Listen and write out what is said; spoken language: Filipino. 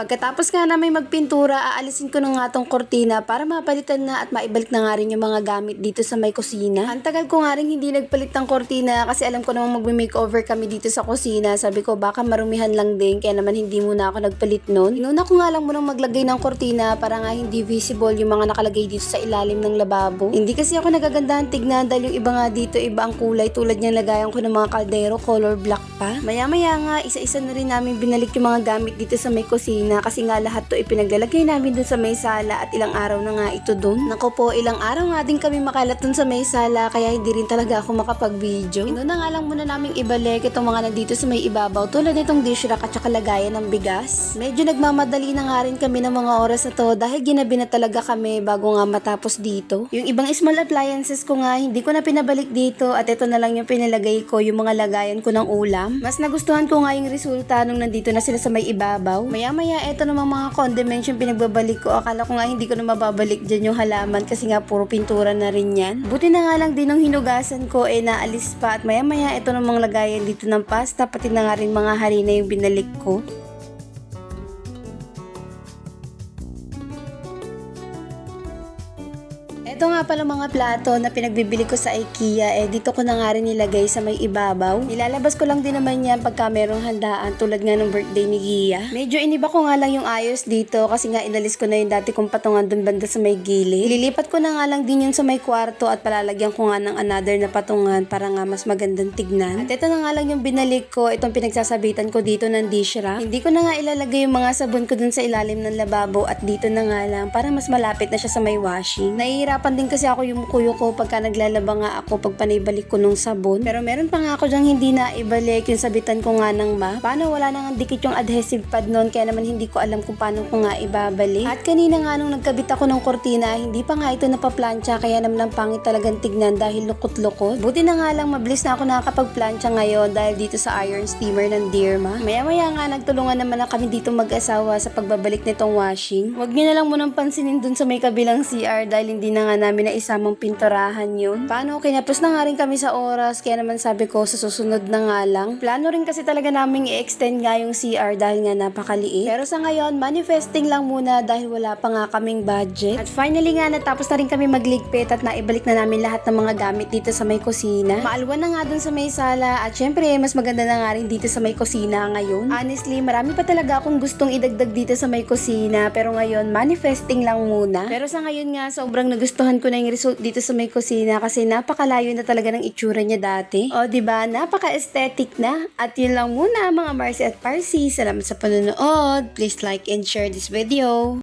Pagkatapos nga namin magpintura, aalisin ko na nga tong kortina para mapalitan na at maibalik na nga rin yung mga gamit dito sa may kusina. Ang tagal ko nga rin hindi nagpalit ng kortina kasi alam ko namang magme-makeover kami dito sa kusina. Sabi ko baka marumihan lang din kaya naman hindi muna ako nagpalit nun. Inuna ko nga lang munang maglagay ng kortina para nga hindi visible yung mga nakalagay dito sa ilalim ng lababo. Hindi kasi ako nagagandahan tignan dahil yung iba nga dito iba ang kulay tulad niyan lagayan ko ng mga kaldero color black pa. Maya maya nga isa-isa na rin namin binalik yung mga gamit dito sa may kusina kasi nga lahat to ipinaglalagay namin dun sa may sala at ilang araw na nga ito dun. Nako po ilang araw nga din kami makalat dun sa may sala kaya hindi rin talaga ako makapag-video. Inuna nga lang muna naming ibalik itong mga nandito sa may ibabaw tulad nitong dish rack at saka lagayan ng bigas. Medyo nagmamadali na nga rin kami ng mga oras na to dahil ginabi na talaga kami bago nga matapos dito. Yung ibang small appliances ko nga hindi ko na pinabalik dito at ito na lang yung pinalagay ko yung mga lagayan ko ng ulam. Mas nagustuhan ko nga yung resulta nung nandito na sila sa may ibabaw. Maya maya ito namang mga condiments yung pinagbabalik ko. Akala ko nga hindi ko na mababalik dyan yung halaman kasi nga puro pintura na rin yan. Buti na nga lang din nung hinugasan ko eh naalis pa at maya maya ito namang lagayan dito ng pasta pati na nga rin mga harina yung binalik ko. Ito nga pala mga plato na pinagbibili ko sa IKEA eh dito ko na nga rin nilagay sa may ibabaw. Nilalabas ko lang din naman yan pagka merong handaan tulad nga ng birthday ni Gia. Medyo iniba ko nga lang yung ayos dito kasi nga inalis ko na yung dati kong patungan dun banda sa may gilid. Lilipat ko na nga lang din yun sa may kwarto at palalagyan ko nga ng another na patungan para nga mas magandang tignan. At ito na nga lang yung binalik ko, itong pinagsasabitan ko dito ng dish rack. Hindi ko na nga ilalagay yung mga sabon ko dun sa ilalim ng lababo at dito na nga lang para mas malapit na siya sa may washing. Nahihirapan din kasi ako yung kuyo ko pagka naglalaba nga ako pag panibalik ko nung sabon. Pero meron pa nga ako dyang hindi na ibalik yung sabitan ko nga ng ma. Paano wala nang dikit yung adhesive pad nun kaya naman hindi ko alam kung paano ko nga ibabalik. At kanina nga nung nagkabit ako ng kortina, hindi pa nga ito napaplansya kaya naman ang pangit talagang tignan dahil lukot-lukot. Buti na nga lang mabilis na ako nakakapagplansya ngayon dahil dito sa iron steamer ng Dearma. Maya-maya nga nagtulungan naman na kami dito mag-asawa sa pagbabalik nitong washing. Huwag niyo na lang munang pansinin dun sa may kabilang CR dahil hindi na nga namin na isamang pinturahan yun. Paano, kinapos na nga rin kami sa oras, kaya naman sabi ko sa susunod na nga lang. Plano rin kasi talaga naming i-extend nga yung CR dahil nga napakaliit. Pero sa ngayon, manifesting lang muna dahil wala pa nga kaming budget. At finally nga, natapos na rin kami magligpit at naibalik na namin lahat ng mga gamit dito sa may kusina. Maalwan na nga dun sa may sala at syempre, mas maganda na nga rin dito sa may kusina ngayon. Honestly, marami pa talaga akong gustong idagdag dito sa may kusina pero ngayon, manifesting lang muna. Pero sa ngayon nga, sobrang nagustuhan ko na yung result dito sa may kusina kasi napakalayo na talaga ng itsura niya dati. O, di ba Napaka-aesthetic na. At yun lang muna mga Marcy at Parsi. Salamat sa panonood. Please like and share this video.